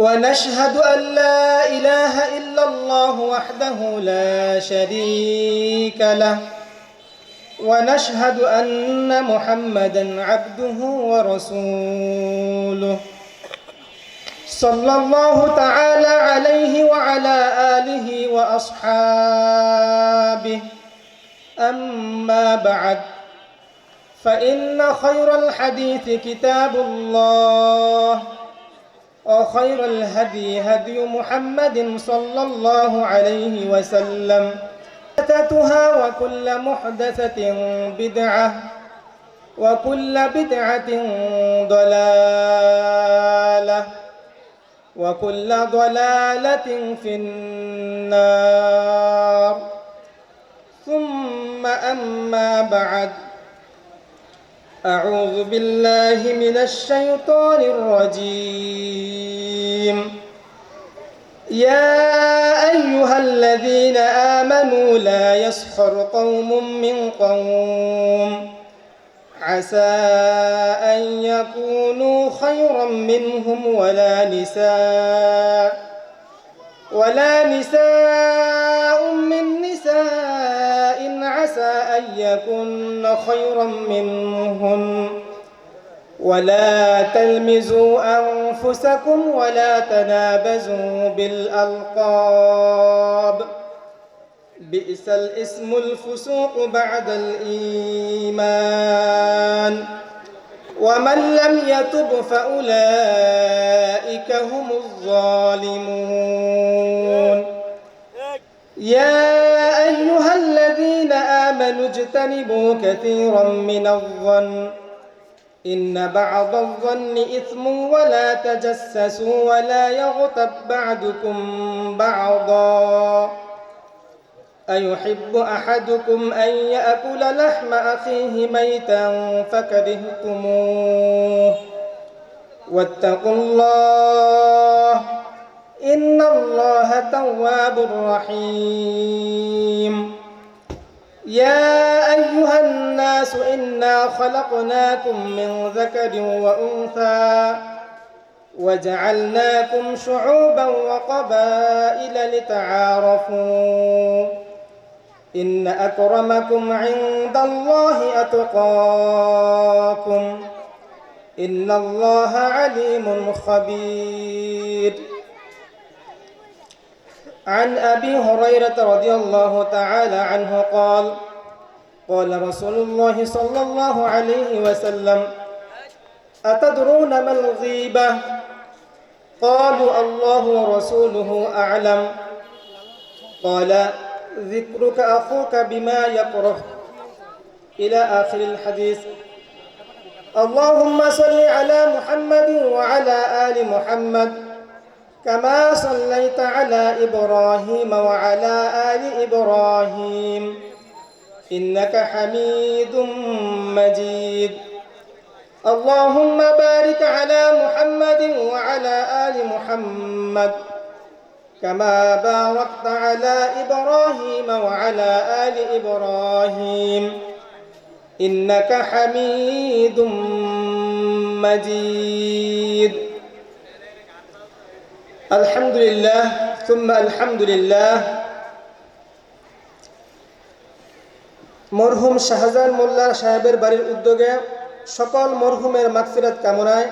ونشهد أن لا إله إلا الله وحده لا شريك له. ونشهد أن محمدا عبده ورسوله. صلى الله تعالى عليه وعلى آله وأصحابه. أما بعد فإن خير الحديث كتاب الله. وخير الهدي هدي محمد صلى الله عليه وسلم. محدثتها وكل محدثة بدعة وكل بدعة ضلالة وكل ضلالة في النار. ثم أما بعد. أعوذ بالله من الشيطان الرجيم. يا أيها الذين آمنوا لا يسخر قوم من قوم. عسى أن يكونوا خيرا منهم ولا نساء. ولا نساء من نساء عسى أن يكن خيرا منهن. ولا تلمزوا أنفسكم ولا تنابزوا بالألقاب. بئس الاسم الفسوق بعد الإيمان. ومن لم يتب فأولئك هم الظالمون. يا أيها الذين آمنوا اجتنبوا كثيرا من الظن. إن بعض الظن إثم ولا تجسسوا ولا يغتب بعضكم بعضا. أيحب أحدكم أن يأكل لحم أخيه ميتا فكرهتموه. واتقوا الله إن الله تواب رحيم. يا أيها الناس إنا خلقناكم من ذكر وأنثى وجعلناكم شعوبا وقبائل لتعارفوا. إن أكرمكم عند الله أتقاكم. إن الله عليم خبير. عن أبي هريرة رضي الله تعالى عنه قال قال رسول الله صلى الله عليه وسلم أتدرون ما الغيبة؟ قالوا الله ورسوله أعلم. قال ذكرك أخوك بما يكره إلى آخر الحديث. اللهم صل على محمد وعلى آل محمد كما صليت على إبراهيم وعلى آل إبراهيم. إنك حميد مجيد. اللهم بارك على محمد وعلى آل محمد كما باركت على إبراهيم وعلى آل إبراهيم إنك حميد مجيد الحمد لله ثم الحمد لله মরহুম শাহজাহান মোল্লা সাহেবের বাড়ির উদ্যোগে সকল মরহুমের মাগফিরাত কামনায়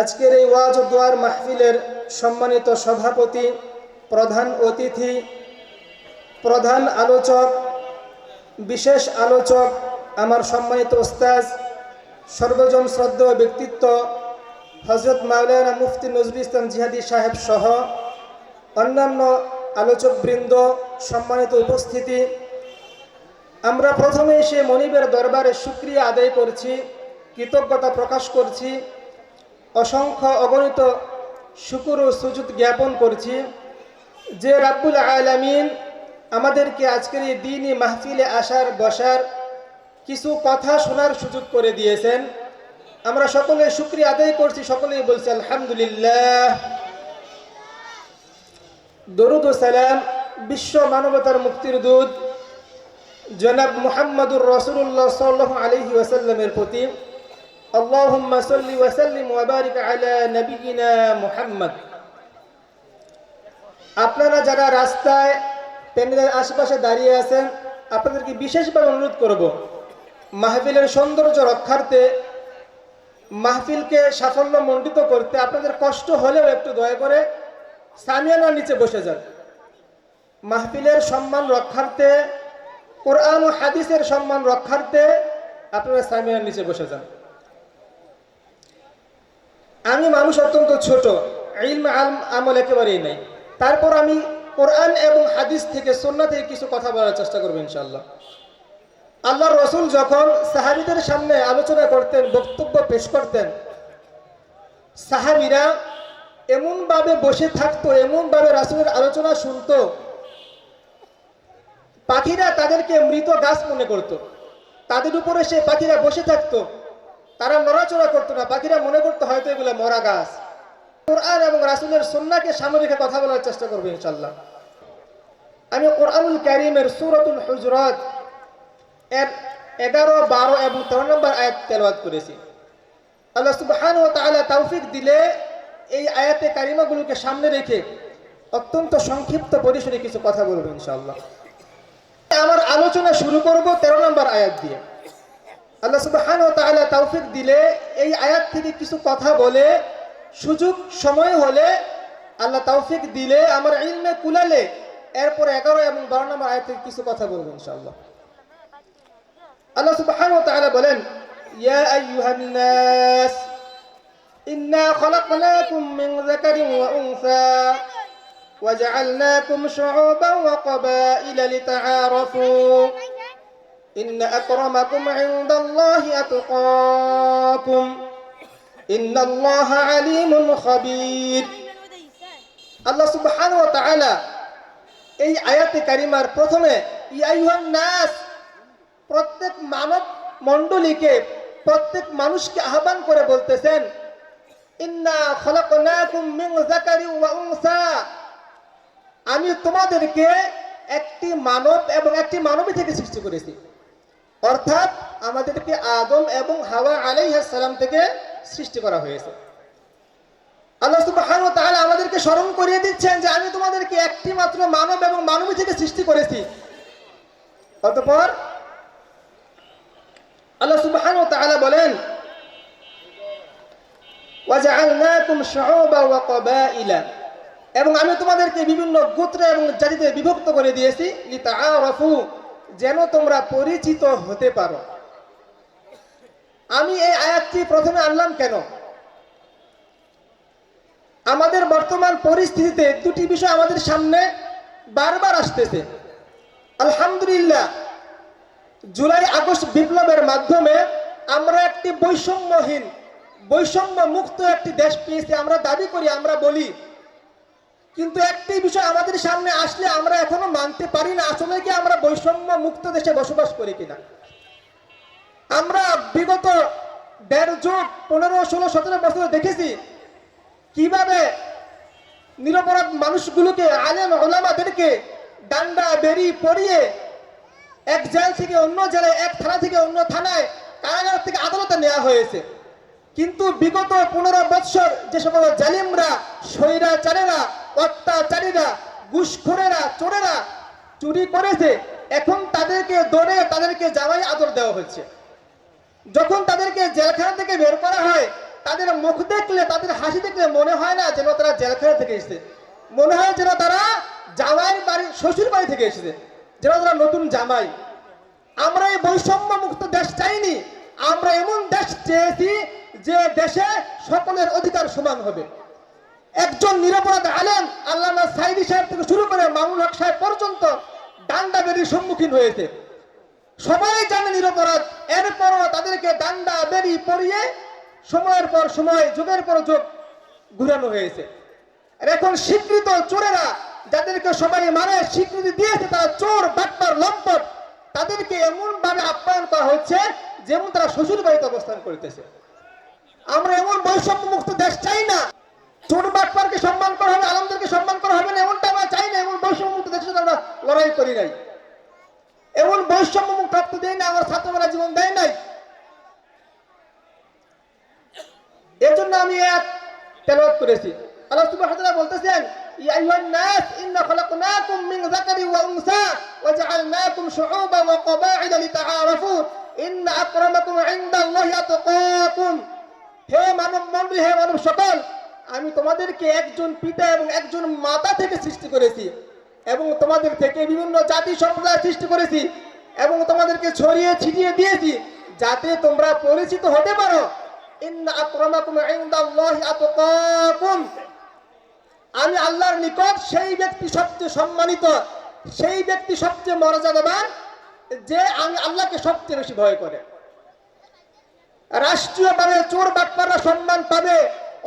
আজকের এই ওয়াজ দোয়ার মাহফিলের সম্মানিত সভাপতি, প্রধান অতিথি, প্রধান আলোচক, বিশেষ আলোচক, আমার সম্মানিত ওস্তাজ সর্বজন শ্রদ্ধেয় ব্যক্তিত্ব হজরত মাওলানা মুফতি নজরুল ইসলাম জিহাদি সাহেব সহ অন্যান্য আলোচকবৃন্দ, সম্মানিত উপস্থিতি। আমরা প্রথমে এসে মনিবের দরবারে সুক্রিয়া আদায় করছি, কৃতজ্ঞতা প্রকাশ করছি। অসংখ্য অগণিত শুকুর ও সুযোগ জ্ঞাপন করছি যে রাব্বুল আলামিন আমাদেরকে আজকের এই দিনই মাহফিলে আসার, বসার কিছু কথা শোনার সুযোগ করে দিয়েছেন। আমরা সকলে শুক্রিয়া আদায় করছি, সকলেই বলছি আলহামদুলিল্লাহ। দরুদ ও সালাম বিশ্ব মানবতার মুক্তির দূত জনাব মুহাম্মদুর রসুল্লাহ সাল্লাহ আলহি ওয়াসাল্লামের প্রতি। اللهم صل وسلم وبارك على نبينا محمد আপনারা যারা রাস্তায় প্যান্ডেলের আশেপাশে দাঁড়িয়ে আছেন আপনাদেরকে বিশেষভাবে অনুরোধ করব মাহফিলের সৌন্দর্য রক্ষার্থে মাহফিলকে সাফল্য মণ্ডিত করতে আপনাদের কষ্ট হলেও একটু দয়া করে সামিয়ানার নিচে বসে যান মাহফিলের সম্মান রক্ষার্থে কোরআন ও হাদিসের সম্মান রক্ষার্থে আপনারা সামিয়ানার নিচে বসে যান আমি মানুষ অত্যন্ত ছোট, ইলম আমল একেবারেই নাই। তারপর আমি কোরআন এবং হাদিস থেকে সন্না থেকে কিছু কথা বলার চেষ্টা করব ইনশাল্লাহ আল্লাহ রসুল যখন সাহাবিদের সামনে আলোচনা করতেন, বক্তব্য পেশ করতেন, সাহাবিরা এমনভাবে বসে থাকতো, এমনভাবে রাসুলের আলোচনা শুনতো, পাখিরা তাদেরকে মৃত গাছ মনে করত। তাদের উপরে সে পাখিরা বসে থাকতো। তারা নড়াচড়া করতো না পাখিরা মনে করতো হয়তো এগুলো মরা গাছ। কোরআন এবং রাসুলের সন্নাকে সামনে কথা বলার চেষ্টা করব ইনশাল্লাহ আমি কোরআনুল ক্যারিমের সুরতুল হুজরাত এর এগারো, বারো এবং তেরো নম্বর আয়াত তেলবাদ করেছি। আল্লাহ সুবহান ও তাআলা তৌফিক দিলে এই আয়াতে কারিমাগুলোকে সামনে রেখে অত্যন্ত সংক্ষিপ্ত পরিসরে কিছু কথা বলব ইনশাল্লাহ আমার আলোচনা শুরু করব তেরো নম্বর আয়াত দিয়ে। আল্লাহ সুবহান ও তাআলা তৌফিক দিলে এই আয়াত থেকে কিছু কথা বলে সুযোগ সময় হলে আল্লাহ তৌফিক দিলে আমার ইলমে কুলালে এরপর এগারো এবং বারো নম্বর আয়াত থেকে কিছু কথা বলবো ইনশাআল্লাহ আল্লাহ সুবহান ও তাআলা বলেন ইয়া আইয়ুহান নাস ইন্না খলাকনাকুম মিন যাকারিন ওয়া উনসা وجعلناكم شعوبا وقبائل لتعارفوا إن أكرمكم عند الله أتقاكم إن الله عليم خبير আল্লাহ সুবহান ও তাআলা এই আয়াতে কারিমার প্রথমে ইয়াইহান নাস প্রত্যেক মানব মণ্ডলীকে প্রত্যেক মানুষকে আহ্বান করে বলতেছেন ইন্না খলাকনাকুম মিন যাকারি ওয়া উনসা আমি তোমাদেরকে একটি মানব এবং একটি মানবী থেকে সৃষ্টি করেছি অর্থাৎ আমাদেরকে আদম এবং হাওয়া সালাম থেকে সৃষ্টি করা হয়েছে। আল্লাহ ওয়া আমাদেরকে স্মরণ করিয়ে দিচ্ছেন যে আমি তোমাদেরকে একটি মাত্র মানব এবং মানবী থেকে সৃষ্টি করেছি। অতঃপর আল্লাহ সুবহান তাআলা বলেন এবং আমি তোমাদেরকে বিভিন্ন গোত্র এবং জাতিতে বিভক্ত করে দিয়েছি। যেন তোমরা পরিচিত হতে পারো। আমি এই আয়াতটি প্রথমে আনলাম কেন? আমাদের বর্তমান পরিস্থিতিতে দুটি বিষয় আমাদের সামনে বারবার আসতেছে। আলহামদুলিল্লাহ, জুলাই, আগস্ট বিপ্লবের মাধ্যমে আমরা একটি বৈষম্যহীন বৈষম্য মুক্ত একটি দেশ পেয়েছি। আমরা দাবি করি, আমরা বলি কিন্তু একটি বিষয় আমাদের সামনে আসলে আমরা এখনও মানতে পারি না, আসলে কি আমরা বৈষম্য মুক্ত দেশে বসবাস করি কিনা? আমরা বিগত দেড় যুগ, পনেরো, ষোলো, সতেরো বছর দেখেছি কীভাবে নিরপরাধ মানুষগুলোকে, আলেম ওলামাদেরকে ডান্ডা বেরি পরিয়ে এক জেল থেকে অন্য জেলায় এক থানা থেকে অন্য থানায় কারাগার থেকে আদালতে নেওয়া হয়েছে। কিন্তু বিগত পনেরো বৎসর যে সকল জালিমরা স্বৈরাচারেরা অত্যাচারীরা, ঘুষখোরেরা, চোরেরা চুরি করেছে, এখন তাদেরকে দৌড়ে তাদেরকে জামাই আদর দেওয়া হচ্ছে যখন তাদেরকে জেলখানা থেকে বের করা হয়, তাদের মুখ দেখলে, তাদের হাসি দেখলে মনে হয় না যেন তারা জেলখানা থেকে এসেছে। মনে হয় যেন তারা জামাই বাড়ি, শ্বশুর বাড়ি থেকে এসেছে, যেন তারা নতুন জামাই। আমরা এই বৈষম্য মুক্ত দেশ চাইনি, আমরা এমন দেশ চেয়েছি যে দেশে সকলের অধিকার সমান হবে। একজন নিরপরাধ আলেম আল্লামা সাইদি সাহেব থেকে শুরু করে মামুন হক সাহেব পর্যন্ত ডান্ডা বেরির সম্মুখীন হয়েছে। সবাই জানে নিরপরাধ, এরপরও তাদেরকে ডান্ডা বেরি পরিয়ে সময়ের পর সময়, যুগের পর যুগ ঘুরানো হয়েছে। এখন স্বীকৃত চোরেরা যাদেরকে সবাই মানে স্বীকৃতি দিয়েছে তারা চোর, বাটপার, লম্পট, তাদেরকে এমন ভাবে আপ্যায়ন করা হচ্ছে যেমন তারা শ্বশুর বাড়িতে অবস্থান করতেছে। আমরা এমন বৈষম্য মুক্ত দেশ চাই না। চোর বাটপারকে সম্মান করা হবে, আলমদেরকে সম্মান করা হবে না, এমনটা আমরা চাই না, এমন বৈষম্য মুক্ত দেশের আমরা লড়াই করি নাই। এমন বৈষম্য মুক্ত রক্ত দেয় না, আমার ছাত্ররা জীবন দেয় নাই। এর জন্য আমি এক তেলাওয়াত করেছি। আল্লাহ সুবহানাহু ওয়া বলতেছেন, ইয়া আইয়ুহান হে মানব মণ্ডলী হে মানব সকল, আমি তোমাদেরকে একজন পিতা এবং একজন মাতা থেকে সৃষ্টি করেছি এবং তোমাদের থেকে বিভিন্ন জাতি সম্প্রদায় সৃষ্টি করেছি এবং তোমাদেরকে ছড়িয়ে ছিটিয়ে দিয়েছি যাতে তোমরা পরিচিত হতে পারো। আমি আল্লাহর নিকট সেই ব্যক্তি সবচেয়ে সম্মানিত, সেই ব্যক্তি সবচেয়ে মর্যাদাবান, যে আমি আল্লাহকে সবচেয়ে বেশি ভয় করে। রাষ্ট্রীয়ভাবে চোর বাটপাররা সম্মান পাবে।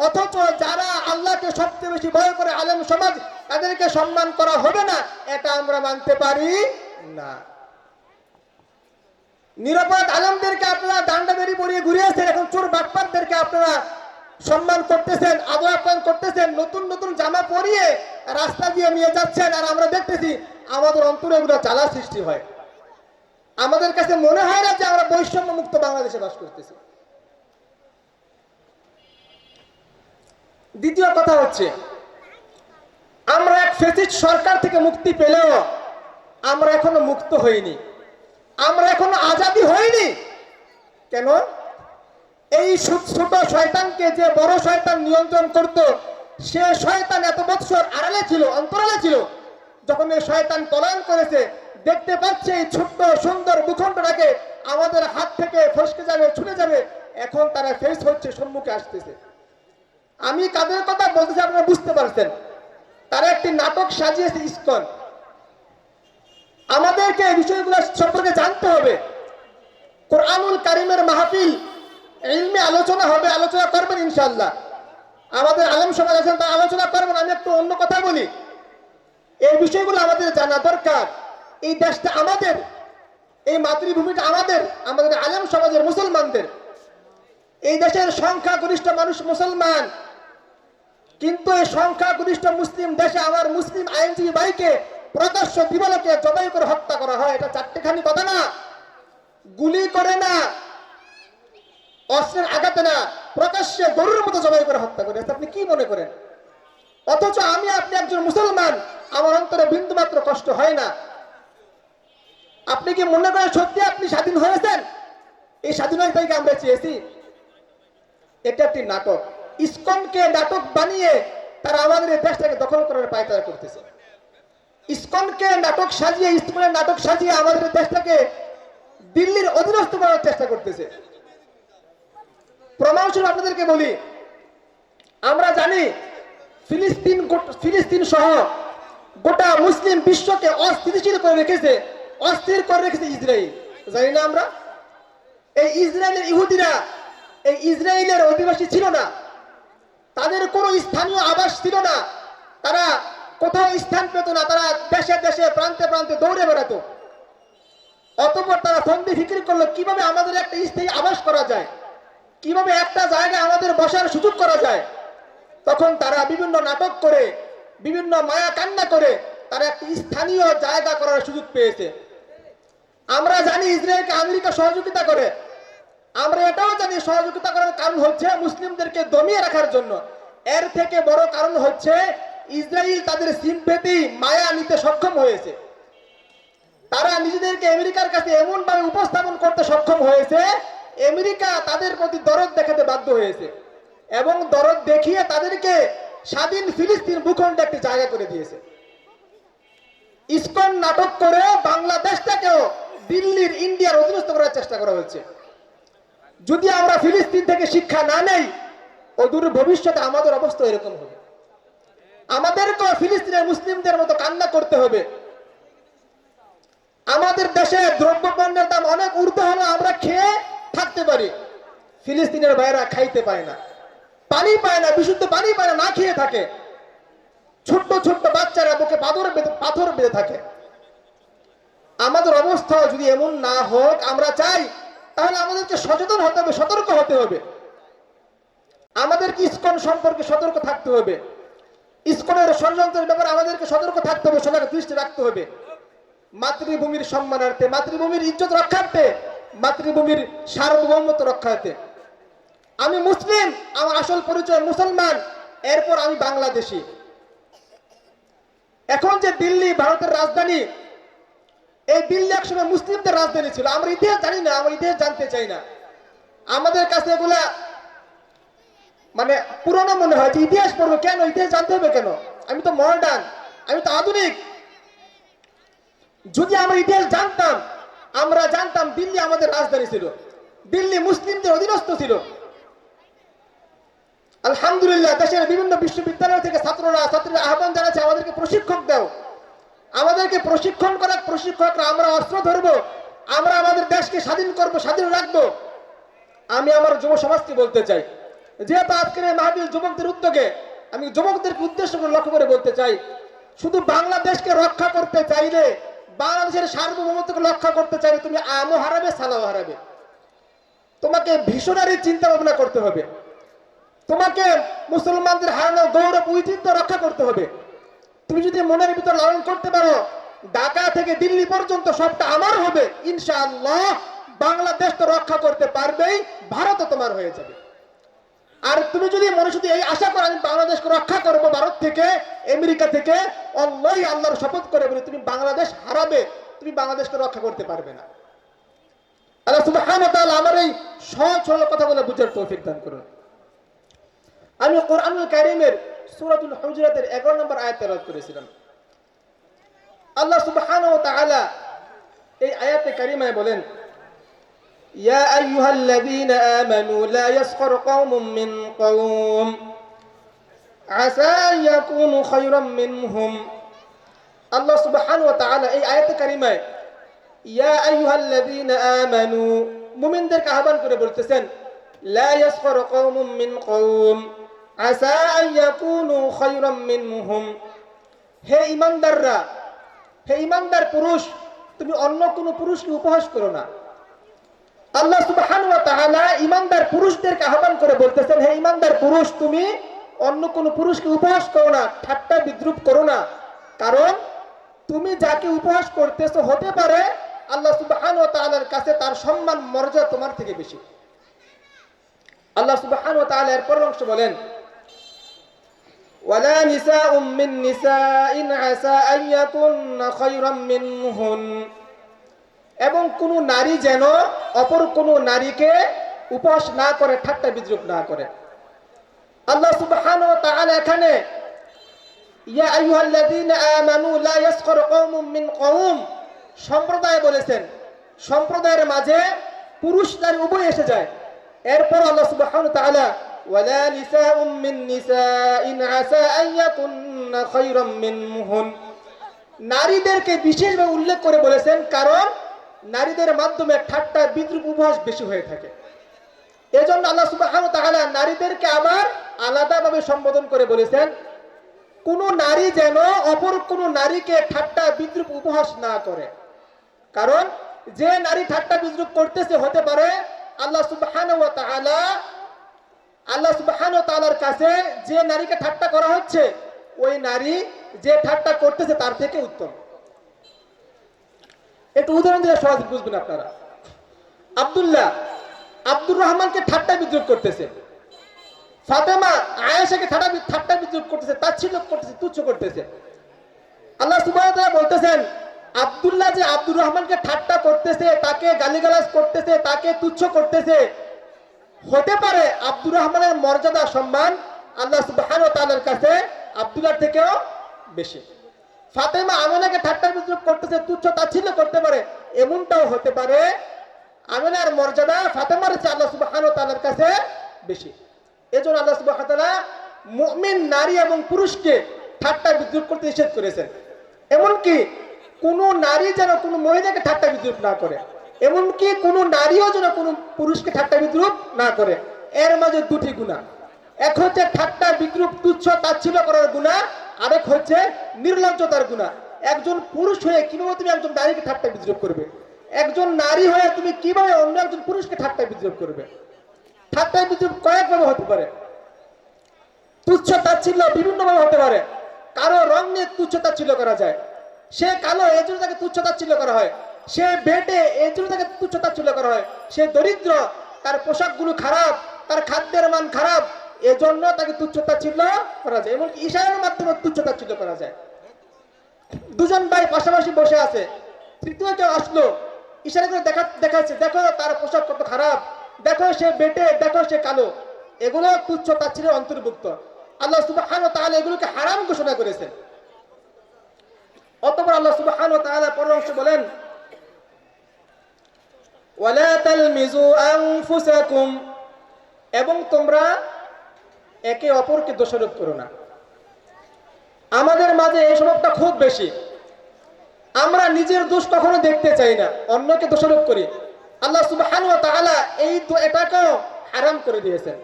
অথচ যারা আল্লাহকে সবচেয়ে বেশি ভয় করে আলেম সমাজ, তাদেরকে সম্মান করা হবে না, এটা আমরা মানতে পারি না। নিরাপদ আলমদেরকে আপনারা ডান্ডা বেরি পরিয়ে ঘুরিয়েছেন এখন চোর বাটপারদেরকে আপনারা সম্মান করতেছেন, আদর আপ্যায়ন করতেছেন, নতুন নতুন জামা পরিয়ে রাস্তা দিয়ে নিয়ে যাচ্ছেন, আর আমরা দেখতেছি আমাদের অন্তরে এগুলো জ্বালা সৃষ্টি হয়। আমাদের কাছে মনে হয় না যে আমরা বৈষম্য মুক্ত বাংলাদেশে বাস করতেছি। দ্বিতীয় কথা হচ্ছে, আমরা এক ফেসিস্ট সরকার থেকে মুক্তি পেলেও আমরা এখনও মুক্ত হইনি। আমরা এখনও আজাদি হইনি। কেন? এই ছোট শয়তানকে যে বড় শয়তান নিয়ন্ত্রণ করত, সে শয়তান এত বৎসর আড়ালে ছিল, অন্তরালে ছিল, যখন এই শয়তান পলায়ন করেছে, দেখতে পাচ্ছে এই ছোট্ট সুন্দর ভূখণ্ডটাকে আমাদের হাত থেকে ফসকে যাবে ছুটে যাবে। এখন তারা ফেস হচ্ছে, সম্মুখে আসতেছে। আমি কাদের কথা বলতেছি আপনারা বুঝতে পারছেন। তারা একটি নাটক সাজিয়েছে ইস্কন। আমাদেরকে এই বিষয়গুলো সম্পর্কে জানতে হবে। কোরআনুল কারিমের মাহফিল ইলমে আলোচনা হবে, আলোচনা করবেন ইনশাল্লাহ আমাদের আলেম সমাজ আছেন, তারা আলোচনা করবেন, আমি একটু অন্য কথা বলি। এই বিষয়গুলো আমাদের জানা দরকার। এই দেশটা আমাদের, এই মাতৃভূমিটা আমাদের আমাদের আলম সমাজের মুসলমানদের। এই দেশের সংখ্যাগরিষ্ঠ মানুষ মুসলমান। কিন্তু এই সংখ্যাগরিষ্ঠ মুসলিম দেশে আমার মুসলিম আইনজীবী ভাইকে প্রকাশ্য দিবালকে জবাই করে হত্যা করা হয়, এটা চারটেখানি কথা না। গুলি করে না, অস্ত্রের আঘাতে না, প্রকাশ্যে গরুর মতো জবাই করে হত্যা করে। আপনি কি মনে করেন? অথচ আমি আপনি একজন মুসলমান, আমার অন্তরে বিন্দু মাত্র কষ্ট হয় না। আপনি কি মনে করেন সত্যি আপনি স্বাধীন হয়েছেন? এই স্বাধীনতাকে আমরা চেয়েছি। এটা একটি নাটক। ইসকনকে নাটক বানিয়ে তারা আমাদের এই দেশটাকে দখল করার পায়তারা করতেছে। ইসকনকে নাটক সাজিয়ে, ইসকনের নাটক সাজিয়ে আমাদের দেশটাকে দিল্লির অধীনস্থ করার চেষ্টা করতেছে। প্রমাণস্বরূপ আপনাদেরকে বলি, আমরা জানি ফিলিস্তিন ফিলিস্তিন সহ গোটা মুসলিম বিশ্বকে অস্থিতিশীল করে রেখেছে, অস্থির করে রেখেছে ইসরায়েল। জানি না আমরা? এই ইসরায়েলের ইহুদিরা, এই ইসরায়েলের অধিবাসী ছিল না। তাদের কোনো স্থানীয় আবাস ছিল না। তারা কোথাও স্থান পেত না, তারা দেশে দেশে, প্রান্তে প্রান্তে দৌড়ে বেড়াতো। অতপর তারা ফন্দি ফিকির করল, কীভাবে আমাদের একটা স্থায়ী আবাস করা যায়? কীভাবে একটা জায়গায় আমাদের বসার সুযোগ করা যায়? তখন তারা বিভিন্ন নাটক করে, বিভিন্ন মায়া কান্না করে তারা একটি স্থানীয় জায়গা করার সুযোগ পেয়েছে। আমরা জানি ইসরায়েলকে আমেরিকা সহযোগিতা করে। আমরা এটাও জানি সহযোগিতা করার কারণ হচ্ছে মুসলিমদেরকে দমিয়ে রাখার জন্য। এর থেকে বড় কারণ হচ্ছে ইসরায়েল তাদের সিম্পেতি মায়া নিতে সক্ষম হয়েছে। তারা নিজেদেরকে আমেরিকার কাছে এমন ভাবে উপস্থাপন করতে সক্ষম হয়েছে, আমেরিকা তাদের প্রতি দরদ দেখাতে বাধ্য হয়েছে এবং দরদ দেখিয়ে তাদেরকে স্বাধীন ফিলিস্তিন ভূখণ্ডে একটি জায়গা করে দিয়েছে। ইসকন নাটক করে বাংলাদেশটাকেও দিল্লির ইন্ডিয়ার অধীনস্থ করার চেষ্টা করা হচ্ছে যদি আমরা ফিলিস্তিন থেকে শিক্ষা না নেই, অদূর ভবিষ্যতে আমাদের অবস্থা এরকম হবে। আমাদেরকে ফিলিস্তিনের মুসলিমদের মতো কান্না করতে হবে। আমাদের দেশে দ্রব্যপণ্যের দাম অনেক ঊর্ধ্ব হলো আমরা খেয়ে থাকতে পারি। ফিলিস্তিনের ভাইয়েরা খাইতে পায় না। পানি পায় না, বিশুদ্ধ পানি পায় না না খেয়ে থাকে। ছোট্ট ছোট্ট বাচ্চারা বুকে পাথর পাথর বেঁধে থাকে। আমাদের অবস্থা যদি এমন না হোক, আমরা চাই তাহলে আমাদেরকে সচেতন হতে হবে, সতর্ক হতে হবে। আমাদেরকে ইসকন সম্পর্কে সতর্ক থাকতে হবে। ইসকনের ষড়যন্ত্রের ব্যাপারে আমাদেরকে সতর্ক থাকতে হবে সবাইকে দৃষ্টি রাখতে হবে। মাতৃভূমির সম্মানার্থে, মাতৃভূমির ইজ্জত রক্ষার্থে, মাতৃভূমির সার্বভৌমত্ব রক্ষার্থে। আমি মুসলিম, আমার আসল পরিচয় মুসলমান, এরপর আমি বাংলাদেশি। এখন যে দিল্লি, ভারতের রাজধানী এই দিল্লি একসময় মুসলিমদের রাজধানী ছিল। আমরা ইতিহাস জানি না, আমরা ইতিহাস জানতে চাই না। আমাদের কাছে এগুলা মানে পুরনো মনে হয় যে ইতিহাস পড়ব কেন, ইতিহাস জানতে হবে কেন? আমি তো মডার্ন আমি তো আধুনিক। যদি আমরা ইতিহাস জানতাম, আমরা জানতাম দিল্লি আমাদের রাজধানী ছিল। দিল্লি মুসলিমদের অধীনস্থ ছিল। আলহামদুলিল্লাহ, দেশের বিভিন্ন বিশ্ববিদ্যালয় থেকে ছাত্ররা, ছাত্রীরা আহ্বান জানাচ্ছে, আমাদেরকে প্রশিক্ষক দাও। আমাদেরকে প্রশিক্ষণ করার প্রশিক্ষকরা, আমরা অস্ত্র ধরবো, আমরা আমাদের দেশকে স্বাধীন করব, স্বাধীন রাখব। আমি আমার যুব সমাজকে বলতে চাই, যেহেতু আজকের এই মাহবিল যুবকদের উদ্যোগে, আমি যুবকদেরকে উদ্দেশ্য করে লক্ষ্য করে বলতে চাই, শুধু বাংলাদেশকে রক্ষা করতে চাইলে, বাংলাদেশের সার্বভৌমত্বকে রক্ষা করতে চাইলে তুমি আমও হারাবে, সালাও হারাবে। তোমাকে ভীষণারি চিন্তা ভাবনা করতে হবে। তোমাকে মুসলমানদের হারানো গৌরব, ঐতিহ্য রক্ষা করতে হবে। তুমি যদি মনের ভিতর লালন করতে পারো, ঢাকা থেকে দিল্লি পর্যন্ত সবটা আমার হবে, ইনশাআল্লাহ বাংলাদেশ তো রক্ষা করতে পারবেই, ভারতও তোমার হয়ে যাবে। আর তুমি যদি মনে শুধু এই আশা করো আমি বাংলাদেশকে রক্ষা করব ভারত থেকে, আমেরিকা থেকে অল্লাহ আল্লাহর শপথ করে বলি, তুমি বাংলাদেশ হারাবে, তুমি বাংলাদেশকে রক্ষা করতে পারবে না। আল্লাহ সুবহানাহু ওয়া তাআলা আমার এই সহজ সরল কথাগুলো বুঝার তৌফিক দান করুন। আমি কোরআনুল কারীমের সুরাতুল হুজরাতের এগারো নম্বর আয়াত তেলাওয়াত করেছিলাম। আল্লাহ সুবহান ও তাআলা এই আয়াতে কারিমায় বলেন, ইয়া আইয়ুহাল্লাযীনা আমানু লা ইয়াসখার কওমুম মিন কওম, আসা ইয়াকুনু খায়রাম মিনহুম। আল্লাহ সুবহান ও তাআলা এই আয়াতে কারিমায়, ইয়া আইয়ুহাল্লাযীনা আমানু, মুমিনদেরকে আহ্বান করে বলতেছেন, লা ইয়াসখার কওমুম মিন কওম। আসা আন ইয়াকুনু খায়রাম মিনহুম। হে ঈমানদাররা হে ঈমানদার পুরুষ, তুমি অন্য কোনো পুরুষকে উপহাস করো না। আল্লাহ সুবহানাহু ওয়া তাআলা ঈমানদার পুরুষদেরকে আহ্বান করে বলতেছেন, হে ঈমানদার পুরুষ, তুমি অন্য কোনো পুরুষকে উপহাস করো না, ঠাট্টা বিদ্রুপ করো না। কারণ তুমি যাকে উপহাস করতেছো হতে পারে আল্লাহ সুবহানাহু ওয়া তাআলার কাছে তার সম্মান, মর্যাদা তোমার থেকে বেশি। আল্লাহ সুবহানাহু ওয়া তাআলা এর পরের অংশ বলেন ওয়ালা নিসাউম মিন নিসাইন আসা আন ইয়াকুননা খায়রাম মিনহুন এবং কোন নারী যেন অপর কোন নারীকে উপহাস না করে, ঠাট্টা বিদ্রুপ না করে। আল্লাহ সুবহানাহু ওয়া তাআলা এখানে, ইয়া আইয়ুহাল্লাযীনা আমানু লা ইয়াসখর কওমুম মিন কওম, সম্প্রদায় বলেছেন। সম্প্রদায়ের মাঝে পুরুষ নারী উভয় এসে যায়। এরপর আল্লাহ সুবহানাহু ওয়া তাআলা ওয়ালা নিসাউম মিন নিসাইন আসা আন ইয়াকুননা খায়রাম মিনহুন নারীদেরকে বিশেষভাবে উল্লেখ করে বলেছেন, কারণ নারীদের মাধ্যমে ঠাট্টা, বিদ্রুপ উপহাস বেশি হয়ে থাকে। এজন্য আল্লাহ সুবহানাহু ওয়া তাআলা নারীদেরকে আবার আলাদাভাবে সম্বোধন করে বলেছেন, কোন নারী যেন অপর কোন নারীকে ঠাট্টা, বিদ্রুপ উপহাস না করে। কারণ যে নারী ঠাট্টা, বিদ্রুপ করতেছে, হতে পারে আল্লাহ তাআলা আল্লাহ সুবহানাহু ওয়া তাআলার কাছে যে নারীকে ঠাট্টা করা হচ্ছে, ওই নারী যে ঠাট্টা করতেছে তার থেকে উত্তম। একটু উদাহরণ দিলে সহজ বুঝবেন আপনারা। আব্দুল্লাহ, আব্দুর রহমানকে ঠাট্টা বিদ্রুপ করতেছে। ফাতেমা আয়েশাকে ঠাট্টা ঠাট্টা বিদ্রুপ করতেছে তাচ্ছিল্য করতেছে, তুচ্ছ করতেছে। আল্লাহ তাআলা বলতেছেন, আব্দুল্লাহ যে আব্দুর রহমানকে ঠাট্টা করতেছে, তাকে গালিগালাজ করতেছে, তাকে তুচ্ছ করতেছে হতে পারে আব্দুর রহমানের মর্যাদা সম্মান আল্লাহ সুবহানাহু ওয়া তাআলার কাছে আব্দুল্লাহ থেকেও বেশি। ফাতেমা আমিনাকে ঠাট্টা বিদ্রুপ করতেছে, তুচ্ছ তাচ্ছিল্য করতে পারে, এমনটাও হতে পারে আমিনার মর্যাদা ফাতেমার চেয়ে আল্লাহ সুবহানাহু ওয়া তাআলার কাছে বেশি। এজন্য আল্লাহ তাআলা মুমিন নারী এবং পুরুষকে ঠাট্টা বিদ্রুপ করতে নিষেধ করেছেন। এমনকি কোনো নারী যেন কোনো মহিলাকে ঠাট্টা বিদ্রুপ না করে। এমনকি কোনো নারীও যেন কোনো পুরুষকে ঠাট্টা বিদ্রুপ না করে। এর মাঝে দুটি গুণা। এক হচ্ছে ঠাট্টা বিদ্রুপ তুচ্ছ তাচ্ছিল্য করার গুণা, আরেক হচ্ছে নির্লজ্জতার গুণা। একজন পুরুষ হয়ে কীভাবে তুমি একজন নারীকে ঠাট্টা বিদ্রুপ করবে? একজন নারী হয়ে তুমি কীভাবে অন্য একজন পুরুষকে ঠাট্টা বিদ্রুপ করবে? ঠাট্টা বিদ্রুপ কয়েকভাবে হতে পারে। তুচ্ছ তাচ্ছিল্য বিভিন্নভাবে হতে পারে। কারও রং নিয়ে তুচ্ছ তাচ্ছিল্য করা যায়। সে কালো এই জন্য তাকে তুচ্ছ তাচ্ছিল্য করা হয়। সে বেটে এই জন্য তাকে তুচ্ছ তাচ্ছিল্য করা হয়। সে দরিদ্র, তার পোশাকগুলো খারাপ, তার খাদ্যের মান খারাপ, এজন্য তাকে তুচ্ছতাচ্ছিল্য করা যায় এমনকি ইশারার মাধ্যমে তুচ্ছতাচ্ছিল্য করা যায়। দুজন ভাই পাশাপাশি বসে আছে। তৃতীয় কেউ আসলো। ইশারা করে দেখা দেখাচ্ছে, দেখো তার পোশাক কত খারাপ, দেখো সে বেটে, দেখো সে কালো। এগুলো তুচ্ছ তাচ্ছিলের অন্তর্ভুক্ত। আল্লাহ সুবহান ও তাআলা এগুলোকে হারাম ঘোষণা করেছে অতঃপর আল্লাহ সুবহান পরের অংশে বলেন ওয়ালা এবং তোমরা একে অপরকে দোষারোপ করো না। আমাদের মাঝে এই স্বভাবটা খুব বেশি। আমরা নিজের দোষ কখনো দেখতে চাই না, অন্যকে দোষারোপ করি। আল্লাহ সুবহান এই তো এটাকেও হারাম করে দিয়েছেন।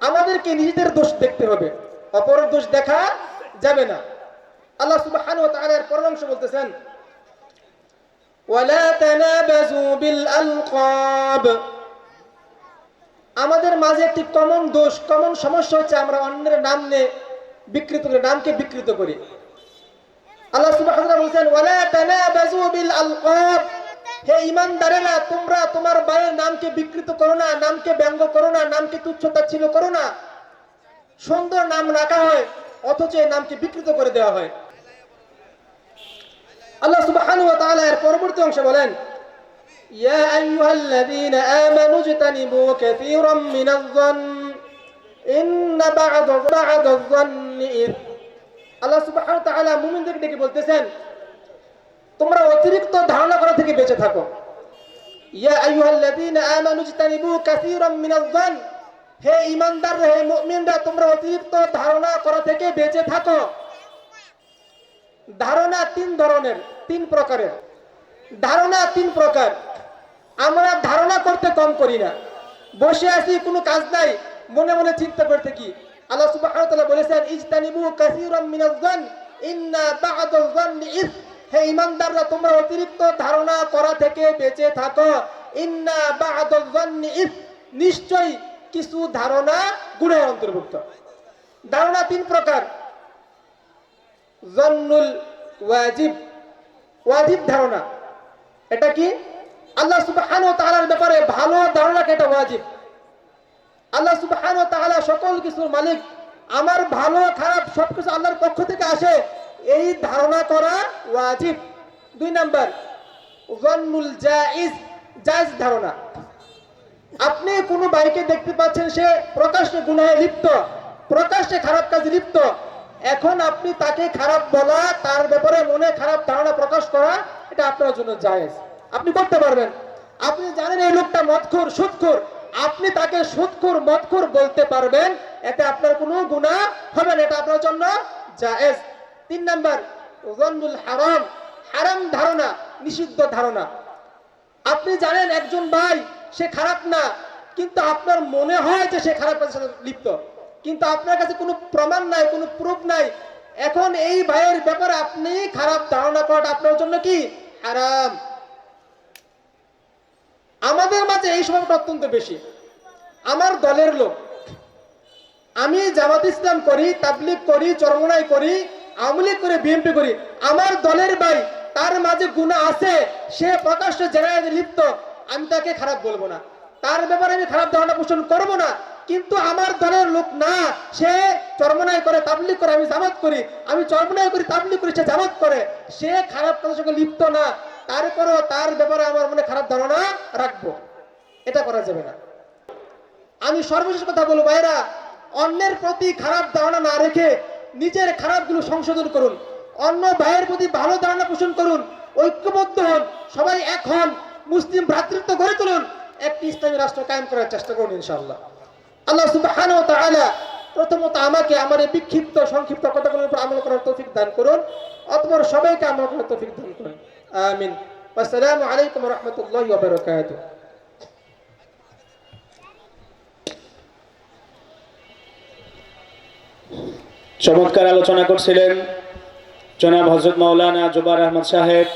আমাদেরকে নিজেদের দোষ দেখতে হবে, অপরের দোষ দেখা যাবে না। আল্লাহ সুবহান ওয়া বলতেছেন তানাবাজু বিল আলকাব। আমাদের মাঝে একটি কমন দোষ কমন সমস্যা হচ্ছে আমরা অন্যের নাম নিয়ে বিকৃত করি, নামকে বিকৃত করি। আল্লাহ সুবহানাহু ওয়া তাআলা বলেন ওয়ালা তানাবাজু বিল হে ঈমানদারেরা, তোমরা তোমার ভাইয়ের নামকে বিকৃত করো না, নামকে ব্যঙ্গ করো না, নামকে তুচ্ছ তাচ্ছিল্য করো না। সুন্দর নাম রাখা হয়, অথচ এই নামকে বিকৃত করে দেওয়া হয়। আল্লাহ সুবহানাহু ওয়া তাআলা এর পরবর্তী অংশে বলেন, ইয়া আইয়ুহাল্লাযীনা আমানু ইজতানিবু কাসীরাম মিনাজ-যন্ন ইন্না বা'দা বা'দা যন্নি আল্লাহ সুবহানাহু ওয়া তাআলা মুমিনদেরকে ডেকে বলতেছেন, তোমরা অতিরিক্ত ধারণা করা থেকে বেঁচে থাকো। ইয়া আইয়ুহাল্লাযীনা আমানু ইজতানিবু কাসীরাম মিনাজ-যন্ন হে ঈমানদার হে মুমিনরা, তোমরা অতিরিক্ত ধারণা করা থেকে বেঁচে থাকো। ধারণা তিন ধরনের। তিন প্রকারের। ধারণা তিন প্রকার। আমরা ধারণা করতে কম করি না। বসে আছি, কোনো কাজ নাই, মনে মনে চিন্তা করতে কি আল্লাহ তাআলা বলেছেন হে ঈমানদাররা, তোমরা অতিরিক্ত ধারণা করা থেকে বেঁচে থাকো। ইন্না বা'দাল নিশ্চয়ই কিছু ধারণা গুণের অন্তর্ভুক্ত। ধারণা তিন প্রকার। জন্নুল ওয়াজিব ওয়াজিব ধারণা। এটা কি? আল্লাহ সুবহানাহু ওয়া তাআলার ব্যাপারে ভালো ধারণাকে এটা ওয়াজিব। আল্লাহ সুবহানাহু ওয়া তাআলা সকল কিছুর মালিক। আমার ভালো, খারাপ সবকিছু আল্লাহর পক্ষ থেকে আসে, এই ধারণা করা ওয়াজিব। দুই নাম্বার জন্নুল জায়েজ জায়েজ ধারণা। আপনি কোনো বাইকে দেখতে পাচ্ছেন, সে প্রকাশ্যে গুনাহে লিপ্ত, প্রকাশ্যে খারাপ কাজে লিপ্ত এখন আপনি তাকে খারাপ বলা, তার ব্যাপারে মনে খারাপ ধারণা প্রকাশ করা, এটা আপনার জন্য জায়েজ। আপনি করতে পারবেন। আপনি জানেন এই লোকটা মদখোর, সুদখোর। আপনি তাকে সুদখোর, মদখোর বলতে পারবেন, এতে আপনার কোনো গুনাহ হবে না, এটা আপনার জন্য জায়েজ। তিন নাম্বার জন্নুল হারাম হারাম ধারণা, নিষিদ্ধ ধারণা। আপনি জানেন একজন ভাই, সে খারাপ না, কিন্তু আপনার মনে হয় যে সে খারাপ সাথে লিপ্ত। কিন্তু আপনার কাছে কোনো প্রমাণ নাই, কোনো প্রুফ নাই। এখন এই ভাইয়ের ব্যাপারে আপনি খারাপ ধারণা করাটা আপনার জন্য কি? হারাম। আমাদের মাঝে এই স্বভাবটা অত্যন্ত বেশি। আমার দলের লোক। আমি জামাত ইসলাম করি, তাবলিগ করি, চরমনাই করি, আওয়ামী লীগ করি, বিএনপি করি। আমার দলের ভাই, তার মাঝে গুণা আছে, সে প্রকাশ্যে জেনারেলে লিপ্ত। আমি তাকে খারাপ বলব না। তার ব্যাপারে আমি খারাপ ধারণা পোষণ করব না। কিন্তু আমার দলের লোক না। সে চরমনাই করে, তাবলিগ করে, আমি জামাত করি। আমি চরমনাই করি, তাবলিগ করি, সে জামাত করে। সে খারাপ কাজের সঙ্গে লিপ্ত না। তারপরেও তার ব্যাপারে আমার মনে খারাপ ধারণা রাখব। এটা করা যাবে না। আমি সর্বশেষ কথা বলব ভাইরা অন্যের প্রতি খারাপ ধারণা না রেখে নিজের খারাপগুলো সংশোধন করুন। অন্য ভাইয়ের প্রতি ভালো ধারণা পোষণ করুন। ঐক্যবদ্ধ হন। সবাই এক হন। মুসলিম ভ্রাতৃত্ব গড়ে তুলুন। একটি ইসলামী রাষ্ট্র কায়েম করার চেষ্টা করুন, ইনশাআল্লাহ। আল্লাহ সুবহানাহু ওয়া তাআলা প্রথমত আমাকে আমার এই বিক্ষিপ্ত, সংক্ষিপ্ত কথাগুলোর উপর আমল করার তৌফিক দান করুন। অতঃপর সবাইকে আমল করার তৌফিক দান করুন। আমিন। আসসালামু আলাইকুম ওয়া রাহমাতুল্লাহি ওয়া বারাকাতুহু। চমৎকার আলোচনা করছিলেন জনাব হজরত মাওলানা জুবার আহমদ সাহেব।